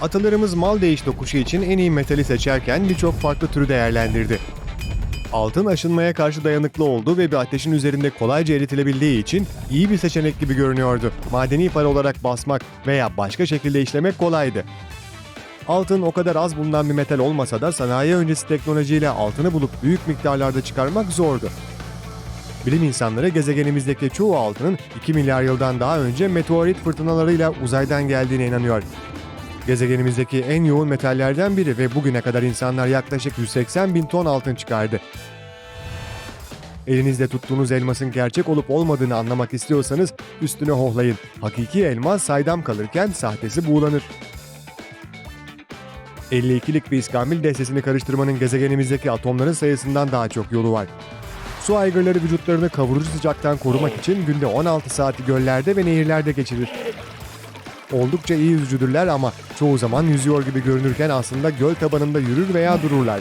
Atalarımız mal değiş tokuşu için en iyi metali seçerken birçok farklı türü değerlendirdi. Altın aşınmaya karşı dayanıklı oldu ve bir ateşin üzerinde kolayca eritilebildiği için iyi bir seçenek gibi görünüyordu. Madeni para olarak basmak veya başka şekilde işlemek kolaydı. Altın o kadar az bulunan bir metal olmasa da sanayi öncesi teknolojiyle altını bulup büyük miktarlarda çıkarmak zordu. Bilim insanları gezegenimizdeki çoğu altının 2 milyar yıldan daha önce meteorit fırtınalarıyla uzaydan geldiğine inanıyor. Gezegenimizdeki en yoğun metallerden biri ve bugüne kadar insanlar yaklaşık 180 bin ton altın çıkardı. Elinizde tuttuğunuz elmasın gerçek olup olmadığını anlamak istiyorsanız üstüne hohlayın. Hakiki elmas saydam kalırken sahtesi buğulanır. 52'lik bir iskambil destesini karıştırmanın gezegenimizdeki atomların sayısından daha çok yolu var. Su aygırları vücutlarını kavurucu sıcaktan korumak için günde 16 saati göllerde ve nehirlerde geçirir. Oldukça iyi yüzücüdürler ama çoğu zaman yüzüyor gibi görünürken aslında göl tabanında yürür veya dururlar.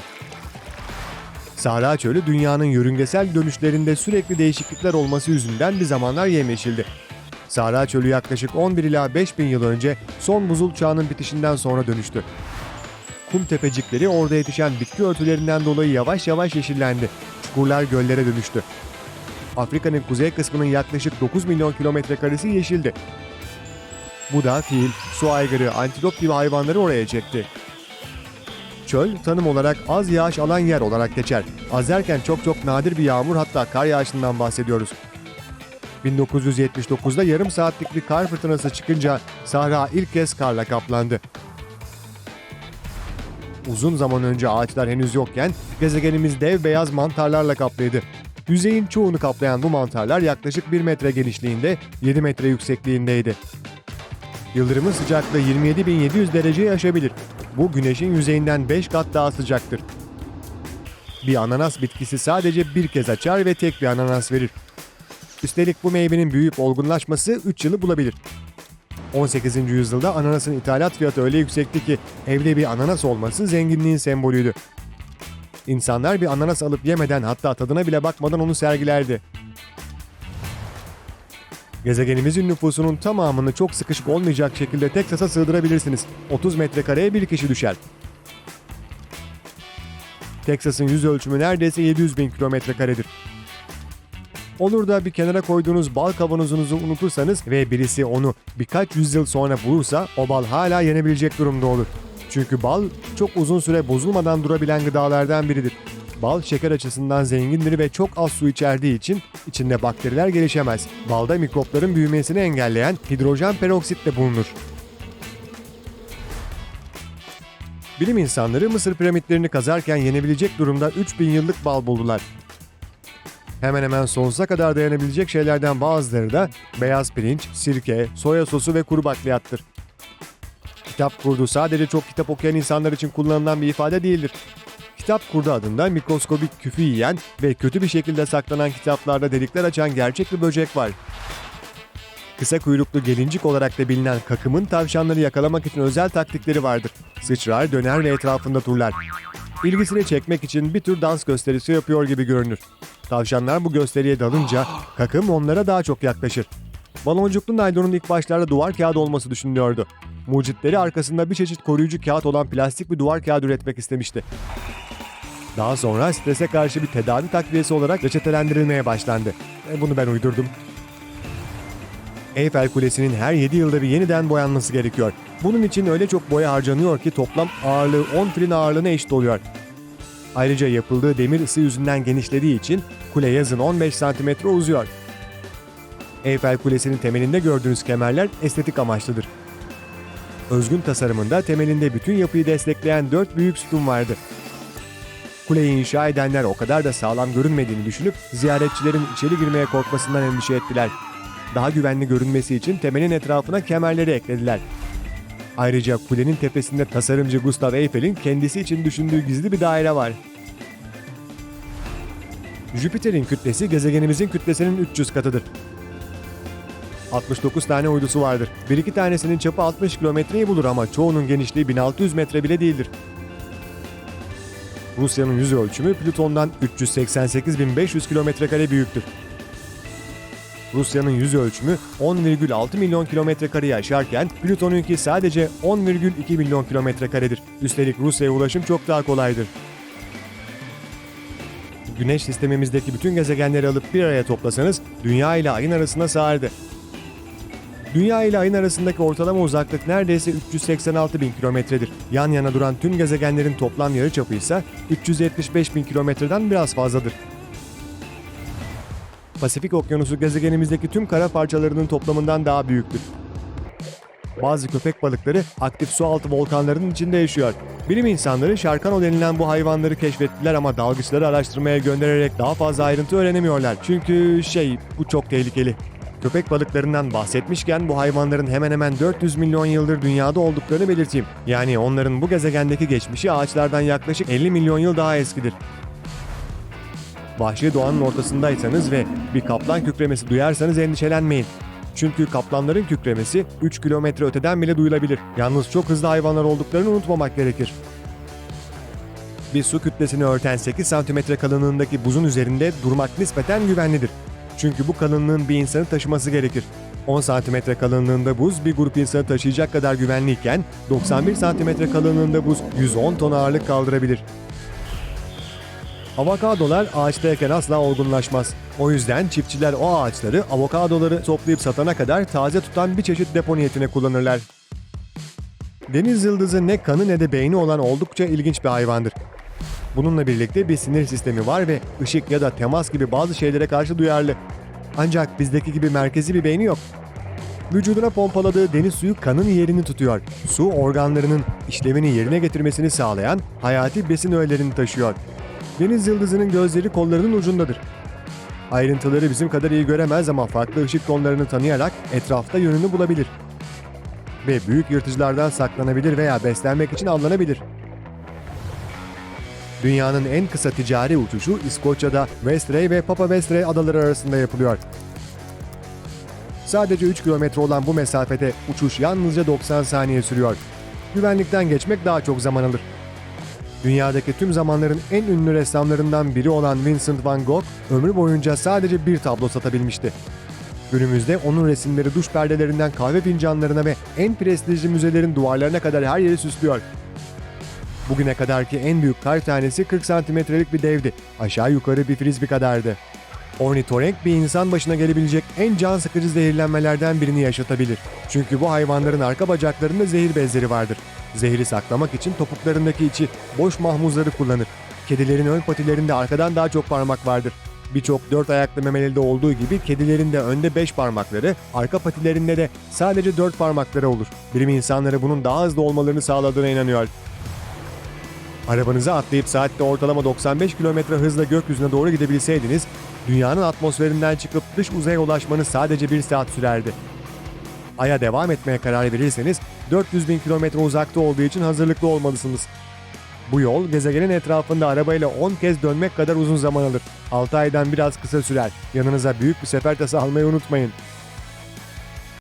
Sahra Çölü dünyanın yörüngesel dönüşlerinde sürekli değişiklikler olması yüzünden bir zamanlar yemyeşildi. Sahra Çölü yaklaşık 11 ila 5 bin yıl önce son buzul çağının bitişinden sonra dönüştü. Kum tepecikleri orada yetişen bitki örtülerinden dolayı yavaş yavaş yeşillendi. Çukurlar göllere dönüştü. Afrika'nın kuzey kısmının yaklaşık 9 milyon kilometre karesi yeşildi. Bu da fil, su aygırı, antilop gibi hayvanları oraya çekti. Çöl tanım olarak az yağış alan yer olarak geçer. Az derken çok çok nadir bir yağmur hatta kar yağışından bahsediyoruz. 1979'da yarım saatlik bir kar fırtınası çıkınca Sahra ilk kez karla kaplandı. Uzun zaman önce ağaçlar henüz yokken gezegenimiz dev beyaz mantarlarla kaplıydı. Yüzeyin çoğunu kaplayan bu mantarlar yaklaşık 1 metre genişliğinde, 7 metre yüksekliğindeydi. Yıldırımın sıcaklığı 27.700 dereceyi aşabilir. Bu güneşin yüzeyinden 5 kat daha sıcaktır. Bir ananas bitkisi sadece bir kez açar ve tek bir ananas verir. Üstelik bu meyvenin büyüyüp olgunlaşması 3 yılı bulabilir. 18. yüzyılda ananasın ithalat fiyatı öyle yüksekti ki evde bir ananas olması zenginliğin sembolüydü. İnsanlar bir ananas alıp yemeden hatta tadına bile bakmadan onu sergilerdi. Gezegenimizin nüfusunun tamamını çok sıkışık olmayacak şekilde Teksas'a sığdırabilirsiniz. 30 metrekareye bir kişi düşer. Teksas'ın yüz ölçümü neredeyse 700 bin kilometre karedir. Olur da bir kenara koyduğunuz bal kavanozunuzu unutursanız ve birisi onu birkaç yüzyıl sonra bulursa o bal hala yenebilecek durumda olur. Çünkü bal çok uzun süre bozulmadan durabilen gıdalardan biridir. Bal şeker açısından zengindir ve çok az su içerdiği için içinde bakteriler gelişemez. Balda mikropların büyümesini engelleyen hidrojen peroksit de bulunur. Bilim insanları Mısır piramitlerini kazarken yenebilecek durumda 3000 yıllık bal buldular. Hemen hemen sonsuza kadar dayanabilecek şeylerden bazıları da beyaz pirinç, sirke, soya sosu ve kuru bakliyattır. Kitap kurdu sadece çok kitap okuyan insanlar için kullanılan bir ifade değildir. Kitap kurdu adında mikroskobik küfü yiyen ve kötü bir şekilde saklanan kitaplarda delikler açan gerçek bir böcek var. Kısa kuyruklu gelincik olarak da bilinen kakımın tavşanları yakalamak için özel taktikleri vardır. Sıçrar, döner ve etrafında turlar. İlgisini çekmek için bir tür dans gösterisi yapıyor gibi görünür. Tavşanlar bu gösteriye dalınca kakım onlara daha çok yaklaşır. Baloncuklu naylonun ilk başlarda duvar kağıdı olması düşünülüyordu. Mucitleri arkasında bir çeşit koruyucu kağıt olan plastik bir duvar kağıdı üretmek istemişti. Daha sonra strese karşı bir tedavi takviyesi olarak reçetelendirilmeye başlandı. E bunu ben uydurdum. Eyfel Kulesi'nin her 7 yılda bir yeniden boyanması gerekiyor. Bunun için öyle çok boya harcanıyor ki toplam ağırlığı 10 trin ağırlığına eşit oluyor. Ayrıca yapıldığı demir ısı yüzünden genişlediği için kule yazın 15 santimetre uzuyor. Eyfel Kulesi'nin temelinde gördüğünüz kemerler estetik amaçlıdır. Özgün tasarımında temelinde bütün yapıyı destekleyen dört büyük sütun vardı. Kuleyi inşa edenler o kadar da sağlam görünmediğini düşünüp ziyaretçilerin içeri girmeye korkmasından endişe ettiler. Daha güvenli görünmesi için temelin etrafına kemerleri eklediler. Ayrıca kulenin tepesinde tasarımcı Gustav Eiffel'in kendisi için düşündüğü gizli bir daire var. Jüpiter'in kütlesi gezegenimizin kütlesinin 300 katıdır. 69 tane uydusu vardır. Bir iki tanesinin çapı 60 kilometreyi bulur ama çoğunun genişliği 1600 metre bile değildir. Rusya'nın yüz ölçümü Plüton'dan 388.500 kilometre kare büyüktür. Rusya'nın yüz ölçümü 10,6 milyon kilometre kareyi aşarken Plüton'unki sadece 10,2 milyon kilometre karedir. Üstelik Rusya'ya ulaşım çok daha kolaydır. Güneş sistemimizdeki bütün gezegenleri alıp bir araya toplasanız Dünya ile Ay'ın arasına sığardı. Dünya ile Ay'ın arasındaki ortalama uzaklık neredeyse 386 bin kilometredir. Yan yana duran tüm gezegenlerin toplam yarıçapı ise 375 bin kilometreden biraz fazladır. Pasifik Okyanusu gezegenimizdeki tüm kara parçalarının toplamından daha büyüktür. Bazı köpek balıkları aktif sualtı volkanlarının içinde yaşıyor. Bilim insanları Şarkano denilen bu hayvanları keşfettiler ama dalgıçları araştırmaya göndererek daha fazla ayrıntı öğrenemiyorlar. Çünkü şey bu çok tehlikeli. Köpek balıklarından bahsetmişken bu hayvanların hemen hemen 400 milyon yıldır dünyada olduklarını belirteyim. Yani onların bu gezegendeki geçmişi ağaçlardan yaklaşık 50 milyon yıl daha eskidir. Vahşi doğanın ortasındaysanız ve bir kaplan kükremesi duyarsanız endişelenmeyin. Çünkü kaplanların kükremesi 3 kilometre öteden bile duyulabilir. Yalnız çok hızlı hayvanlar olduklarını unutmamak gerekir. Bir su kütlesini örten 8 santimetre kalınlığındaki buzun üzerinde durmak nispeten güvenlidir. Çünkü bu kalınlığın bir insanı taşıması gerekir. 10 santimetre kalınlığında buz bir grup insanı taşıyacak kadar güvenliyken 91 santimetre kalınlığında buz 110 ton ağırlık kaldırabilir. Avokadolar ağaçtayken asla olgunlaşmaz. O yüzden çiftçiler o ağaçları avokadoları toplayıp satana kadar taze tutan bir çeşit depo niyetine kullanırlar. Deniz yıldızı ne kanı ne de beyni olan oldukça ilginç bir hayvandır. Bununla birlikte bir sinir sistemi var ve ışık ya da temas gibi bazı şeylere karşı duyarlı. Ancak bizdeki gibi merkezi bir beyni yok. Vücuduna pompaladığı deniz suyu kanın yerini tutuyor. Su organlarının işlevini yerine getirmesini sağlayan hayati besin öğelerini taşıyor. Deniz yıldızının gözleri kollarının ucundadır. Ayrıntıları bizim kadar iyi göremez ama farklı ışık tonlarını tanıyarak etrafta yönünü bulabilir. Ve büyük yırtıcılardan saklanabilir veya beslenmek için avlanabilir. Dünyanın en kısa ticari uçuşu İskoçya'da Westray ve Papa Westray adaları arasında yapılıyor. Sadece 3 kilometre olan bu mesafede uçuş yalnızca 90 saniye sürüyor. Güvenlikten geçmek daha çok zaman alır. Dünyadaki tüm zamanların en ünlü ressamlarından biri olan Vincent van Gogh ömrü boyunca sadece bir tablo satabilmişti. Günümüzde onun resimleri duş perdelerinden kahve fincanlarına ve en prestijli müzelerin duvarlarına kadar her yeri süslüyor. Bugüne kadarki en büyük kar tanesi 40 santimetrelik bir devdi. Aşağı yukarı bir frisbee kadardı. Ornitorenk bir insan başına gelebilecek en can sıkıcı zehirlenmelerden birini yaşatabilir. Çünkü bu hayvanların arka bacaklarında zehir bezleri vardır. Zehri saklamak için topuklarındaki içi boş mahmuzları kullanır. Kedilerin ön patilerinde arkadan daha çok parmak vardır. Birçok dört ayaklı memelide olduğu gibi kedilerin de önde 5 parmakları, arka patilerinde de sadece 4 parmakları olur. Bilim insanları bunun daha hızlı olmalarını sağladığına inanıyor. Arabanıza atlayıp saatte ortalama 95 km hızla gökyüzüne doğru gidebilseydiniz, dünyanın atmosferinden çıkıp dış uzaya ulaşmanız sadece bir saat sürerdi. Ay'a devam etmeye karar verirseniz 400 bin kilometre uzakta olduğu için hazırlıklı olmalısınız. Bu yol gezegenin etrafında arabayla 10 kez dönmek kadar uzun zaman alır. 6 aydan biraz kısa sürer. Yanınıza büyük bir sefer tası almayı unutmayın.